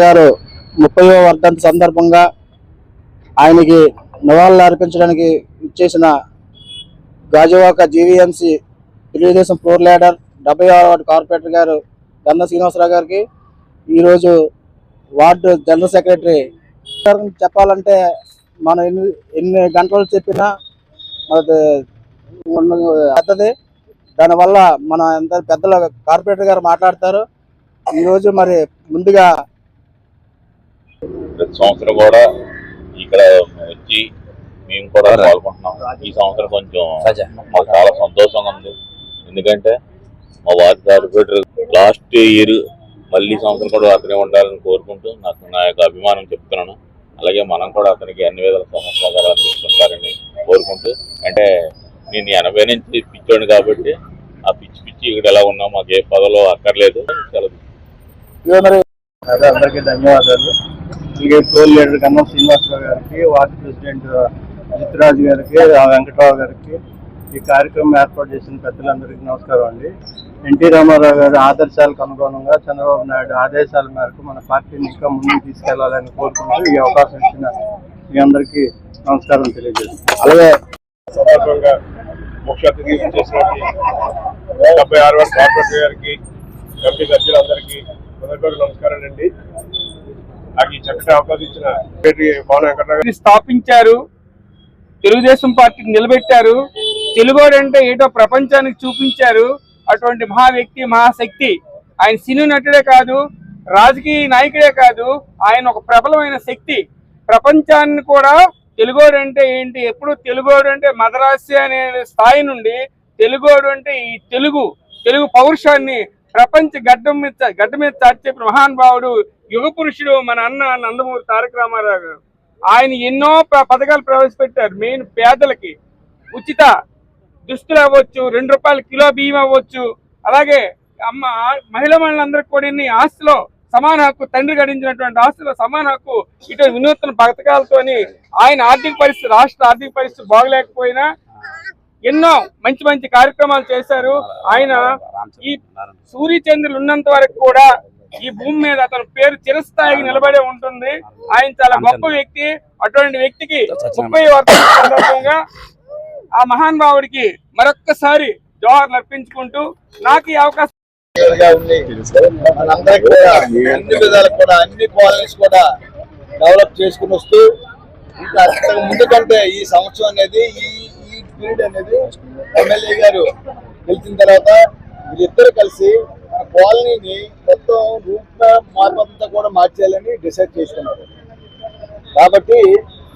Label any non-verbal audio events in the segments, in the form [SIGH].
గారు ముప్పై వర్ధంతి సందర్భంగా ఆయనకి నివాళులు అర్పించడానికి ఇచ్చేసిన Gajuwaka GVMC Telugu Desam floor leader డెబ్బై ఆరు వార్డు కార్పొరేటర్ గారు గన్న శ్రీనివాసరావు గారికి ఈరోజు వార్డు జనరల్ సెక్రటరీ చెప్పాలంటే మనం ఎన్ని ఎన్ని గంటలు చెప్పినా మనది పెద్దది. దానివల్ల మన ఎంత పెద్దల కార్పొరేటర్ గారు మాట్లాడతారు. ఈరోజు మరి ముందుగా ప్రతి సంవత్సరం కూడా ఇక్కడ వచ్చి మేము కూడా పాల్గొంటున్నాం. ఈ సంవత్సరం కొంచెం మాకు చాలా సంతోషంగా ఉంది. ఎందుకంటే మా వార్డు కార్పొరేటర్ లాస్ట్ ఇయర్ మళ్ళీ సంవత్సరం కూడా అతనే ఉండాలని కోరుకుంటూ నాకు నా యొక్క అభిమానం చెప్తున్నాను. అలాగే మనం కూడా అతనికి అన్ని విధాల సహకారాలు తీసుకుంటారని కోరుకుంటూ అంటే నేను ఎనభై నుంచి పిచ్చోడు కాబట్టి ఆ పిచ్చి పిచ్చి ఇక్కడ ఎలా ఉన్నాం మాకు ఏ పదలో అక్కర్లేదు. చాలా అందరికీ ధన్యవాదాలు. అలాగే టోల్ లీడర్ కన్నం శ్రీనివాసరావు గారికి వార్డు ప్రెసిడెంట్ జిత్రాజు గారికి వెంకటరావు గారికి ఈ కార్యక్రమం ఏర్పాటు చేసిన పెద్దలందరికీ నమస్కారం అండి. ఎన్టీ రామారావు గారి ఆదర్శాలకు అనుగుణంగా చంద్రబాబు నాయుడు ఆదేశాల మేరకు మన పార్టీని ఇంకా ముందుకు తీసుకెళ్ళాలని కోరుకుంటూ ఈ అవకాశం ఇచ్చిన మీ అందరికీ నమస్కారం తెలియజేస్తున్నాను. అలాగే సందర్భంగా ముఖ్య అతిథి చేసినటువంటి డెబ్బై ఆరు గారికి కమిటీ సభ్యులందరికీ నమస్కారం అండి. నాకు ఈ చక్కటి అవకాశం ఇచ్చిన పవన్ స్థాపించారు. తెలుగుదేశం పార్టీని నిలబెట్టారు. తెలుగోడు అంటే ఏటో ప్రపంచానికి చూపించారు. అటువంటి మహా వ్యక్తి మహాశక్తి ఆయన సినీ నటుడే కాదు రాజకీయ నాయకుడే కాదు. ఆయన ఒక ప్రబలమైన శక్తి. ప్రపంచాన్ని కూడా తెలుగోడు అంటే ఏంటి? ఎప్పుడు తెలుగోడు అంటే మదరాసి అనే స్థాయి నుండి తెలుగోడు అంటే ఈ తెలుగు తెలుగు పౌరుషాన్ని ప్రపంచ గడ్డం మీద గడ్డ మీద చాచే చెప్పిన మహానుభావుడు యుగ పురుషుడు మన అన్న నందమూరి తారక రామారావు గారు. ఆయన ఎన్నో ప- పథకాలు ప్రవేశపెట్టారు మెయిన్ పేదలకి. ఉచిత దుస్తులు అవ్వచ్చు రెండు రూపాయల కిలో బియ్యం అవ్వచ్చు. అలాగే అమ్మ మహిళ మహిళలందరికీ కూడా ఆస్తిలో సమాన హక్కు తండ్రి గడించినటువంటి ఆస్తిలో సమాన హక్కు ఇటు వినూత్న పథకాలతోని ఆయన ఆర్థిక పరిస్థితి రాష్ట్ర ఆర్థిక పరిస్థితి బాగలేకపోయినా ఎన్నో మంచి మంచి కార్యక్రమాలు చేశారు. ఆయన ఈ సూర్యచంద్రులు ఉన్నంత వరకు కూడా ఈ భూమి మీద అతని పేరు చిరస్థాయికి నిలబడే ఉంటుంది. ఆయన చాలా గొప్ప వ్యక్తి. అటువంటి వ్యక్తికి ముప్పై వర్షాల సందర్భంగా ఆ మహానుభావుడికి మరొక్కసారి జోహార్లు అర్పించుకుంటూ నాకు ఈ అవకాశం అన్ని విధాలకు కూడా అన్ని కాలనీస్ కూడా డెవలప్ చేసుకుని వస్తూ ఇంకా ముందు కంటే ఈ సంవత్సరం అనేది ఈ పీరియడ్ అనేది ఎమ్మెల్యే గారు గెలిచిన తర్వాత వీళ్ళిద్దరు కలిసి మన కాలనీని మొత్తం రూట్ మార్పంతా కూడా మార్చేయాలని డిసైడ్ చేసుకున్నారు. కాబట్టి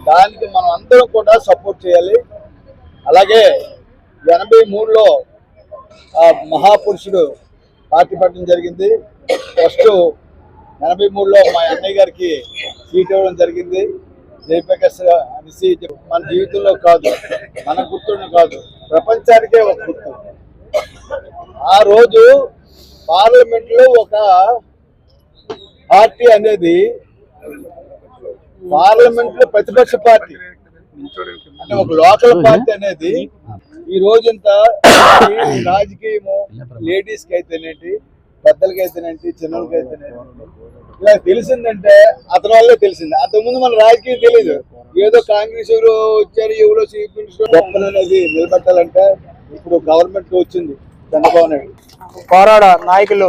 దానికి మనం అందరం కూడా సపోర్ట్ చేయాలి. అలాగే ఎనభై మూడులో ఆ మహాపురుషుడు పార్టీ పట్టడం జరిగింది. ఫస్ట్ ఎనభై మూడులో మా అన్నయ్య గారికి సీట్ ఇవ్వడం జరిగింది. జయప్రకాష్ అనేసి మన జీవితంలో కాదు మన గుర్తున్న కాదు ప్రపంచానికే ఒక గుర్తు. ఆ రోజు పార్లమెంట్లో ఒక పార్టీ అనేది పార్లమెంట్లో ప్రతిపక్ష పార్టీ. అంటే ఒక లోకల్ పార్టీ అనేది ఈ రోజంతా రాజకీయము లేడీస్కి అయితేనేంటి పెద్దలకి అయితేనేంటి చిన్నలకి అయితేనేంటి ఇలా తెలిసిందంటే అతని వల్లే తెలిసింది. అంతకుముందు మన రాజకీయం తెలియదు ఏదో కాంగ్రెస్ ఎవరు వచ్చారు ఎవరో చీఫ్ మినిస్టర్ గొప్పలు అనేది నిలబెట్టాలంటే ఇప్పుడు గవర్నమెంట్ వచ్చింది చంద్రబాబు నాయుడు. పోరాడ నాయకులు.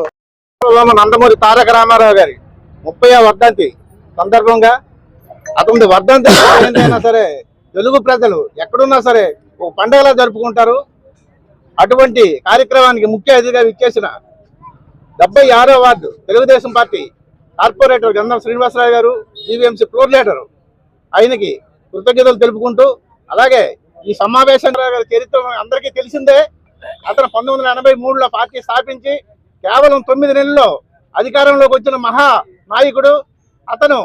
నందమూరి తారక రామారావు గారి ముప్పై వర్ధంతి సందర్భంగా అతని వర్ధంతి అయినా సరే తెలుగు ప్రజలు ఎక్కడున్నా సరే ఒక పండగలా జరుపుకుంటారు. అటువంటి కార్యక్రమానికి ముఖ్య అతిథిగా ఇచ్చేసిన డెబ్బై ఆరో వార్డు తెలుగుదేశం పార్టీ కార్పొరేటర్ గంధం శ్రీనివాసరావు గారు జీవీఎంసీ ఫ్లోర్ లీడరు. ఆయనకి కృతజ్ఞతలు తెలుపుకుంటూ అలాగే ఈ సమావేశం చరిత్ర అందరికీ తెలిసిందే. అతను పంతొమ్మిది వందల ఎనభై మూడులో పార్టీ స్థాపించి కేవలం తొమ్మిది నెలల్లో అధికారంలోకి వచ్చిన మహా నాయకుడు. అతను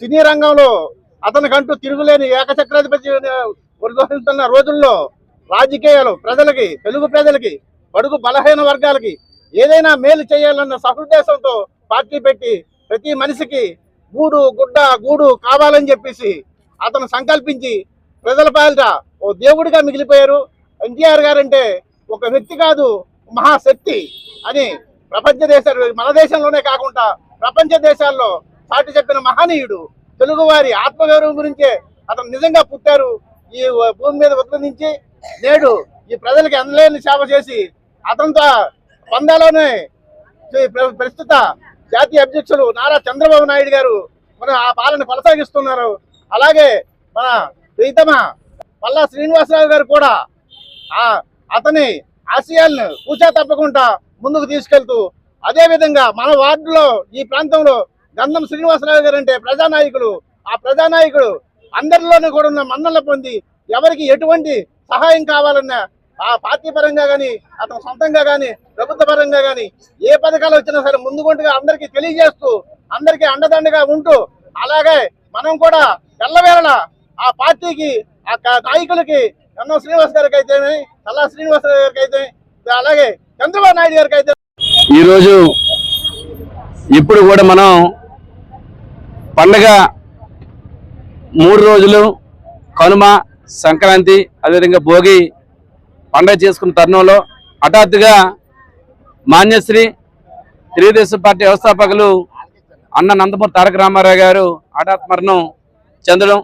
సినీ రంగంలో అతనికంటూ తిరుగులేని ఏకచక్రాధిపతి నిర్వహిస్తున్న రోజుల్లో రాజకీయాలు ప్రజలకి తెలుగు ప్రజలకి బడుగు బలహీన వర్గాలకి ఏదైనా మేలు చేయాలన్న సహృదయంతో పార్టీ పెట్టి ప్రతి మనిషికి గూడు గుడ్డ గూడు కావాలని చెప్పేసి అతను సంకల్పించి ప్రజల పాలిట ఓ దేవుడిగా మిగిలిపోయారు. ఎన్టీఆర్ గారంటే ఒక వ్యక్తి కాదు మహాశక్తి అని ప్రపంచ దేశాలు మన దేశంలోనే కాకుండా ప్రపంచ దేశాల్లో సాటి చెప్పిన మహనీయుడు తెలుగువారి ఆత్మగౌరవం గురించే అతను నిజంగా పుట్టారు. ఈ భూమి మీద ఉద్భవించి నేడు ఈ ప్రజలకు ఎనలేని సేవ చేసి అతనితో పందాలోనే ప్రస్తుత జాతీయ అధ్యక్షులు నారా చంద్రబాబు నాయుడు గారు మన ఆ పాలన కొనసాగిస్తున్నారు. అలాగే మన ప్రీతమ పల్లా శ్రీనివాసరావు గారు కూడా ఆ అతని ఆశయాలను కూచా తప్పకుండా ముందుకు తీసుకెళ్తూ అదేవిధంగా మన వార్డులో ఈ ప్రాంతంలో గంధం శ్రీనివాసరావు గారు అంటే ప్రజానాయకుడు ఆ ప్రజానాయకుడు అందరిలోనూ కూడా ఉన్న మన్నలు పొంది ఎవరికి ఎటువంటి సహాయం కావాలన్నా ఆ పార్టీ పరంగా కానీ అతను సొంతంగా కానీ ప్రభుత్వ పరంగా కానీ ఏ పథకాలు వచ్చినా సరే ముందుగుంటుగా అందరికీ తెలియజేస్తూ అందరికీ అండదండగా ఉంటూ అలాగే మనం కూడా ఎల్లవేళ ఆ పార్టీకి ఆ నాయకులకి కన్నం శ్రీనివాస్ గారికి అయితే కల్లా శ్రీనివాస్ గారికి అయితే అలాగే చంద్రబాబు నాయుడు గారికి అయితే ఈరోజు ఇప్పుడు కూడా మనం పండగ మూడు రోజులు కనుమ సంక్రాంతి అదేవిధంగా భోగి పండగ చేసుకున్న తరుణంలో హఠాత్తుగా మాన్యశ్రీ తెలుగుదేశం పార్టీ వ్యవస్థాపకులు అన్న నందమూరి తారక రామారావు గారు హఠాత్ మరణం చెందడం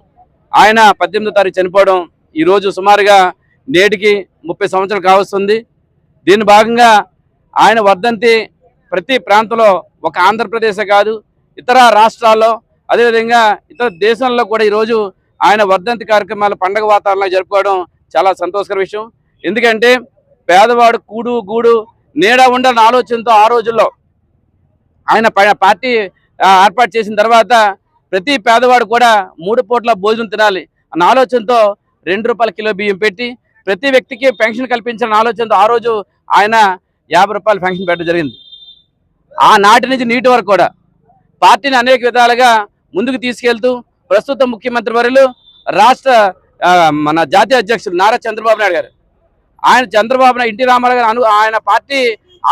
ఆయన పద్దెనిమిదో తారీఖు చనిపోవడం ఈరోజు సుమారుగా నేటికి ముప్పై సంవత్సరాలు కావస్తుంది. దీని భాగంగా ఆయన వర్ధంతి ప్రతి ప్రాంతంలో ఒక ఆంధ్రప్రదేశే కాదు ఇతర రాష్ట్రాల్లో అదేవిధంగా ఇతర దేశాల్లో కూడా ఈరోజు ఆయన వర్ధంతి కార్యక్రమాలు పండగ వాతావరణంలో జరుపుకోవడం చాలా సంతోషకర విషయం. ఎందుకంటే పేదవాడు కూడు గూడు నీడ ఉండని ఆలోచనతో ఆ రోజుల్లో ఆయన పార్టీ ఏర్పాటు చేసిన తర్వాత ప్రతి పేదవాడు కూడా మూడు పూట్ల భోజనం తినాలి అన్న ఆలోచనతో రెండు రూపాయల కిలో బియ్యం పెట్టి ప్రతి వ్యక్తికి పెన్షన్ కల్పించాలన్న ఆలోచనతో ఆ రోజు ఆయన యాభై రూపాయలు పెన్షన్ పెట్టడం జరిగింది. ఆ నాటి నుంచి నీటి వరకు కూడా పార్టీని అనేక విధాలుగా ముందుకు తీసుకెళ్తూ ప్రస్తుత ముఖ్యమంత్రి వర్యులు రాష్ట్ర మన జాతీయ అధ్యక్షులు నారా చంద్రబాబు నాయుడు గారు ఆయన చంద్రబాబు నాయుడు ఎన్టీ రామారావు గారు అను ఆయన పార్టీ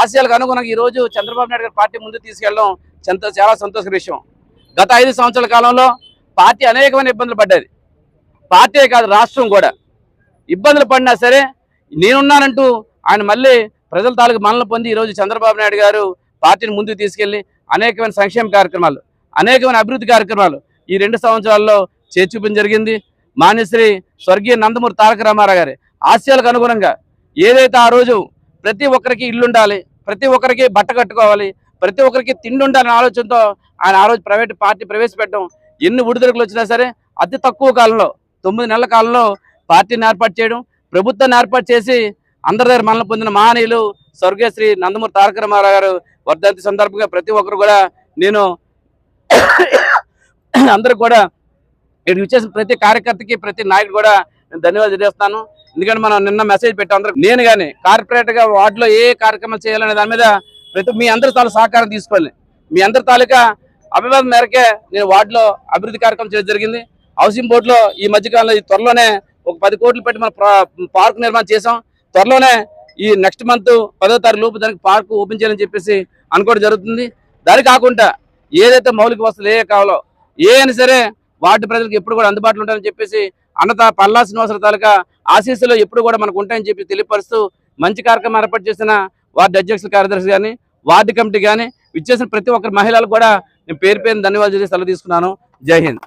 ఆశయాలకు అనుగుణంగా ఈ రోజు చంద్రబాబు నాయుడు గారి పార్టీ ముందుకు తీసుకెళ్ళడం చాలా సంతోషకర విషయం. గత ఐదు సంవత్సరాల కాలంలో పార్టీ అనేకమైన ఇబ్బందులు పడ్డది. పార్టీ కాదు రాష్ట్రం కూడా. ఇబ్బందులు పడినా సరే నేనున్నానంటూ ఆయన మళ్ళీ ప్రజల తాలూకు మనల్ని పొంది ఈరోజు చంద్రబాబు నాయుడు గారు పార్టీని ముందుకు తీసుకెళ్ళి అనేకమైన సంక్షేమ కార్యక్రమాలు అనేకమైన అభివృద్ధి కార్యక్రమాలు ఈ రెండు సంవత్సరాల్లో చేర్చూపడం చూపించడం జరిగింది. మాన్యశ్రీ స్వర్గీయ నందమూరి తారక రామారావు గారి ఆశయాలకు అనుగుణంగా ఏదైతే ఆ రోజు ప్రతి ఒక్కరికి ఇల్లు ఉండాలి ప్రతి ఒక్కరికి బట్ట కట్టుకోవాలి ప్రతి ఒక్కరికి తిండి ఉండాలనే ఆలోచనతో ఆయన ఆ రోజు ప్రైవేట్ పార్టీ ప్రవేశపెట్టడం ఎన్ని ఉడిదొడుకులు వచ్చినా సరే అతి తక్కువ కాలంలో తొమ్మిది నెలల కాలంలో పార్టీని ఏర్పాటు చేయడం ప్రభుత్వాన్ని ఏర్పాటు చేసి అందరి దగ్గర మనల్ని పొందిన మహనీయులు స్వర్గీయ శ్రీ నందమూరి తారక రామారావు గారు వర్ధంతి సందర్భంగా ప్రతి ఒక్కరు కూడా నేను [COUGHS] అందరూ కూడా ఇక్కడ వచ్చేసిన ప్రతి కార్యకర్తకి ప్రతి నాయకుడు కూడా ధన్యవాదాలు చేస్తాను ఎందుకంటే మనం నిన్న మెసేజ్ పెట్టాం అందరూ నేను కానీ కార్పొరేట్గా వార్డులో ఏ కార్యక్రమాలు చేయాలనే దాని మీద ప్రతి మీ అందరి తాలూ సహకారం తీసుకోవాలి. మీ అందరి తాలూకా అభివాదం మేరకే నేను వార్డులో అభివృద్ధి కార్యక్రమం చేయడం జరిగింది. హౌసింగ్ బోర్డులో ఈ మధ్యకాలంలో ఈ త్వరలోనే ఒక పది కోట్లు పెట్టి మన పార్క్ నిర్మాణం చేసాం త్వరలోనే ఈ నెక్స్ట్ మంత్ పదో తారీఖు లోపు దానికి పార్క్ ఓపెన్ చేయాలని చెప్పేసి అనుకోవడం జరుగుతుంది. దాని కాకుండా ఏదైతే మౌలిక వసతులు ఏ కావాలో ఏ అయినా సరే వార్డు ప్రజలకు ఎప్పుడు కూడా అందుబాటులో ఉంటారని చెప్పేసి అన్నత పల్లా శ్రీనివాసరావు తాలూకా ఆశీస్సులు ఎప్పుడు కూడా మనకు ఉంటాయని చెప్పి తెలియపరుస్తూ మంచి కార్యక్రమం ఏర్పాటు చేసిన వార్డు అధ్యక్షుల కార్యదర్శి కానీ వార్డు కమిటీ కానీ ఇచ్చేసిన ప్రతి ఒక్కరి మహిళలు కూడా నేను పేరు పేరు ధన్యవాదాలు చేసి సెలవు తీసుకున్నాను. జై హింద్.